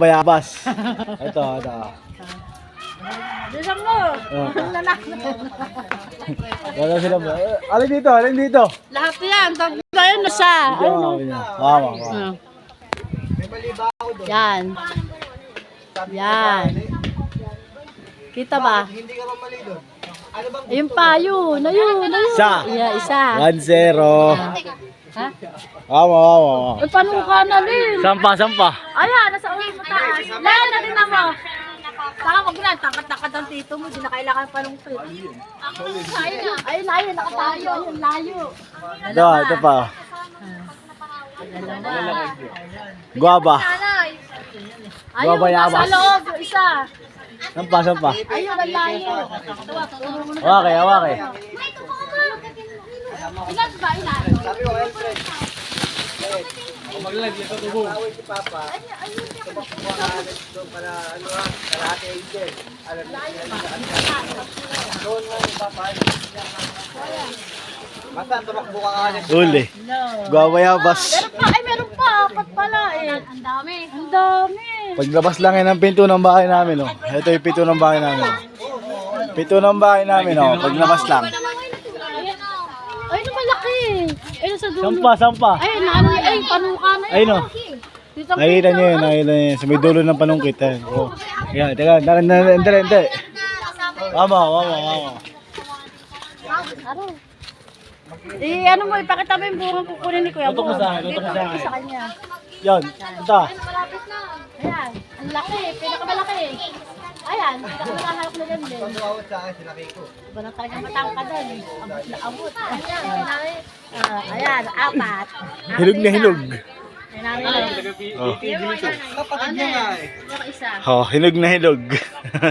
Bayabas. Ito, ito. Bilang mo. Oh. Wala sila ba? Eh, Alin dito, alin dito. Lahat yan. Tapos tayo na siya. Ito, Ano? Wow, wow. Ah. Yan. Yan. Kita ba? Hindi ka mamali doon. Ano bang Ayun pa, yun. Ayun, ayun. Isa. Yeah, isa. 1-0. Ha? Wow, wow, wow. Ay, paano ka na rin? Sampa, sampa. Ayan, nasa ulo mo taas. Lahat na din mo. Saka wag na, tangkat-tangkat ang tito mo, di na kailangan pa nung pit. Ayun ayun ayun, nakatayo, ayun, layo. Ito, ito pa. Guaba. Ayun, Babayabas. nasa loob, isa. Sampa, sampa. Ayun, ang layo. Awake, awake. Ilan ba, ilan? sabi ko, Alfred? Away si Papa. Tumakbo ka alis doon para ano ha, karate angel. Alam niyo sila Doon mo yung Papa. Basta tumakbo ka alis. Uli. Guabayabas. Meron pa, ay meron pa, apat pala eh. Ang dami. Ang dami. Paglabas lang yan ng pinto ng bahay namin, oh. Ito yung pinto ng bahay namin. Pinto ng bahay namin, oh. Paglabas lang. Ay, ano malaki. Ay, nasa dulo. Sampa, sampa. Ay, naano, ay, panuka na Ayun, oh. Dito Nakita niyo yun, nakita niyo yun. Sa may dulo ng panungkit, eh. Oh. Yan, teka, teka, teka, hindi, hindi. Wama, wama, wama. Aro. Eh, ano mo, ipakita mo yung bungang kukunin ni Kuya Tutok mo sa akin, tutok mo sa akin. Sa kanya. Yan, ito. Ayan, ang laki, pinakamalaki. Ayan, pinakamalaki na yan din. Tumawad sa akin, sila ko. Iba na talagang matangka doon. Abot na abot. Ah, ayan, apat. Hilog na hilog. Oh. Kapatid niya nga eh. Oh, hilog na hilog.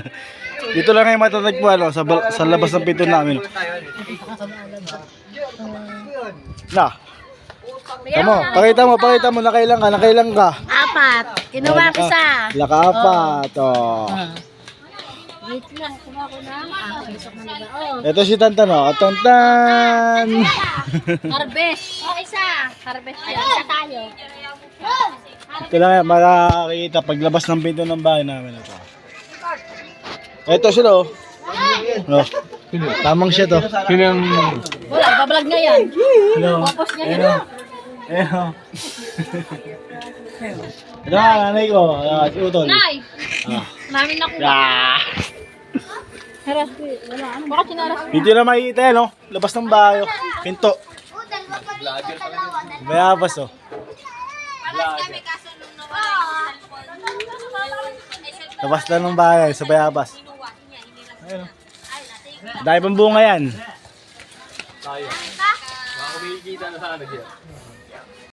Dito lang kayo matatagpuan, oh, sa, sa labas ng pinto namin. Na. Tamo, pakita mo, pakita mo, nakailang ka, nakailang ka. Apat. Kinuha ko isa. Lakapat, oh. Wait lang, kuha ko na. Ah, isok na nila. Oh, Ito si Tantan, oh. Tantan! harvest. Oh, isa. Harvest. Ayan, isa tayo. Ito lang yan, makakakita paglabas ng pinto ng bahay namin. Ito. Ito sila, oh. Oh. Tamang siya to. Wala, babalag niya yan. Hello. Tapos niya yan. Hello. Ito nga, nanay ko. si Utol. Nay! Ah. Namin nakuha. Ah. Haras? Baka sinaras ko. Dito na makikita yan, oh. Labas ng bahay, oh. Pinto. Mayabas, oh. Labas lang ng bahay, sa bayabas. Ayun, oh. Dahil pang bunga yan.